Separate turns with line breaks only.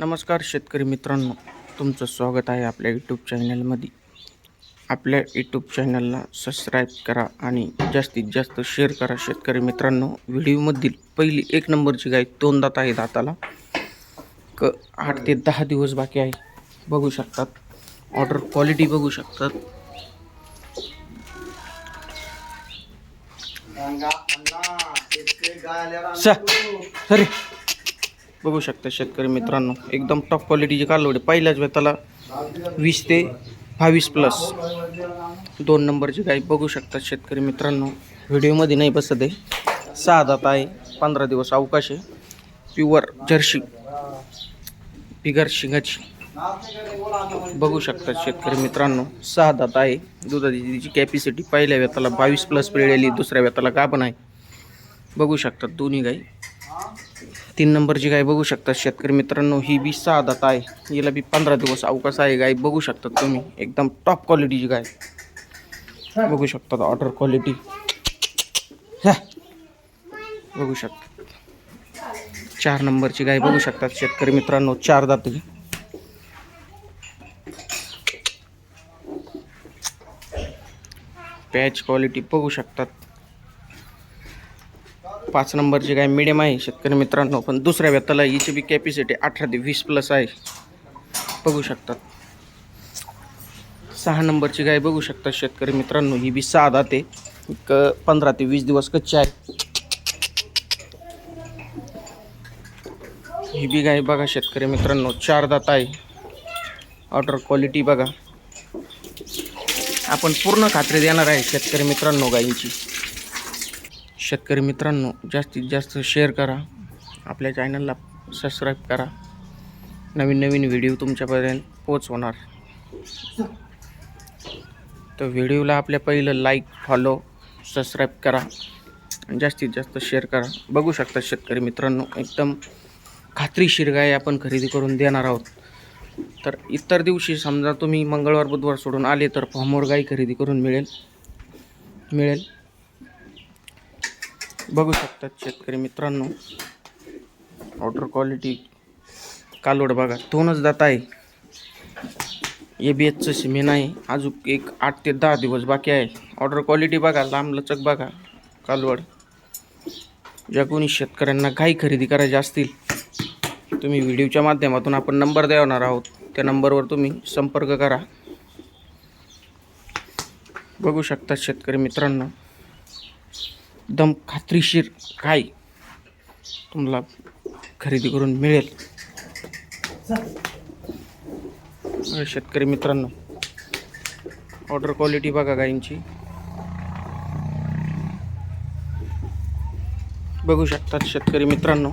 नमस्कार शेतकरी मित्रांनो तुमचं स्वागत आहे आपल्या यूट्यूब चॅनलमध्ये आपल्या यूट्यूब चॅनलला सबस्क्राईब करा आणि जास्तीत जास्त शेअर करा शेतकरी मित्रांनो. व्हिडिओमधील पहिली एक नंबरची गाय दोन दात आहे दाताला. क आठ ते दहा दिवस बाकी आहे. बघू शकतात. ऑर्डर क्वालिटी बघू शकतात. सरे. बघू शकता शेतकरी मित्रांनो एकदम टॉप क्वालिटीची कालवडी. पहिल्याच वेताला वीस ते बावीस प्लस दोन नंबरची गाय बघू शकता शेतकरी मित्रांनो. व्हिडिओमध्ये नाही बसत आहे. सहा दात आहे. पंधरा दिवस अवकाश आहे. प्युअर जर्सी बिगर शिंगाची. बघू शकता शेतकरी मित्रांनो सहा दात आहे. दुधाची कॅपॅसिटी पहिल्या वेताला बावीस प्लस पिळलेली दुसऱ्या वेताला गाभण आहे. बघू शकतात दोन्ही गाई तीन नंबरची गाय बघू शकता शेतकरी मित्रांनो ही बी सहा दात आहे याला बी पंधरा दिवस अवकाश आहे गाय बघू शकतात तुम्ही. एकदम टॉप क्वालिटीची गाय. बघू शकतात ऑर्डर क्वालिटी बघू शकता. चार नंबरची गाय बघू शकतात शेतकरी मित्रांनो चार दाती. पॅच क्वालिटी बघू शकतात. पाच नंबरची गाय मिडियम आहे. शेतकरी मित्रांनो पण दुसऱ्या व्यताला हिची बी कॅपॅसिटी अठरा ते वीस प्लस आहे. बघू शकतात. सहा नंबरची गाय बघू शकतात शेतकरी मित्रांनो ही बी सहा दाते एक पंधरा ते वीस दिवस कच्ची आहे. ही बी गाय बघा शेतकरी मित्रांनो चार दात आहे. ऑर्डर क्वालिटी बघा. आपण पूर्ण खात्री देणार आहे शेतकरी मित्रांनो गायींची. शेतकरी मित्रांनो जास्तीत जास्त शेअर करा. आपल्या चॅनलला सबस्क्राईब करा. नवीन नवीन व्हिडिओ तुमच्यापर्यंत पोचवणार तर व्हिडिओला आपल्या पहिलं लाईक फॉलो सबस्क्राईब करा. जास्तीत जास्त शेअर करा. बघू शकता शेतकरी मित्रांनो एकदम खात्रीशीर गाय आपण खरेदी करून देणार आहोत. तर इतर दिवशी समजा तुम्ही मंगळवार बुधवार सोडून आले तर फॉर्मवर गाई खरेदी करून मिळेल. मिळेल. बघू शकतात शेतकरी मित्रांनो. ऑर्डर क्वालिटी कालोड बघा. दोनच दात आहे. ए बी एचचं सिमेंट आहे. अजून एक आठ ते दहा दिवस बाकी आहे. ऑर्डर क्वालिटी बघा लांब लचक बघा. कालवड ज्या कोणी शेतकऱ्यांना काही खरेदी करायची असतील तुम्ही व्हिडिओच्या माध्यमातून आपण नंबर देणार आहोत. त्या नंबरवर तुम्ही संपर्क करा. बघू शकता शेतकरी मित्रांनो. एकदम खात्रीशीर काय तुम्हाला खरेदी करून मिळेल. शेतकरी मित्रांनो ऑर्डर क्वालिटी बघा गायींची बघू शकतात शेतकरी मित्रांनो.